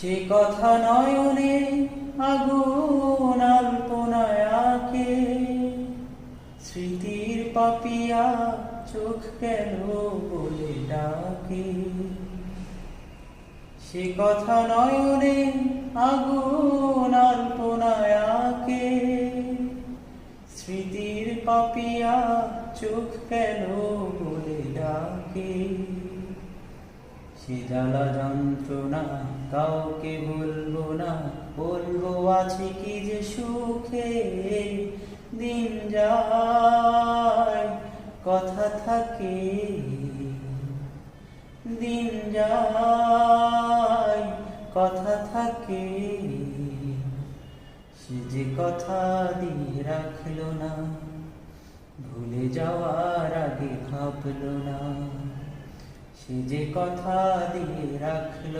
সে কথা নয়নে আগুন আলপনায়াকে। স্মৃতির পাপিয়া চোখ কেন বলে ডাকে। সে কথা নয়নে আগুন আলপনায়াকে। স্মৃতির পাপিয়া চোখ কেন বলে ডাকে। জ্বালা যন্ত্রণা, কাউকে বলব না, বলব আছে কি যে সুখে দিন যায়, কথা থাকে, দিন যায়, কথা থাকে। সে যে কথা দিয়ে রাখল না, ভুলে যাওয়ার আগে ভাবলো না। যে কথা দিয়ে রাখল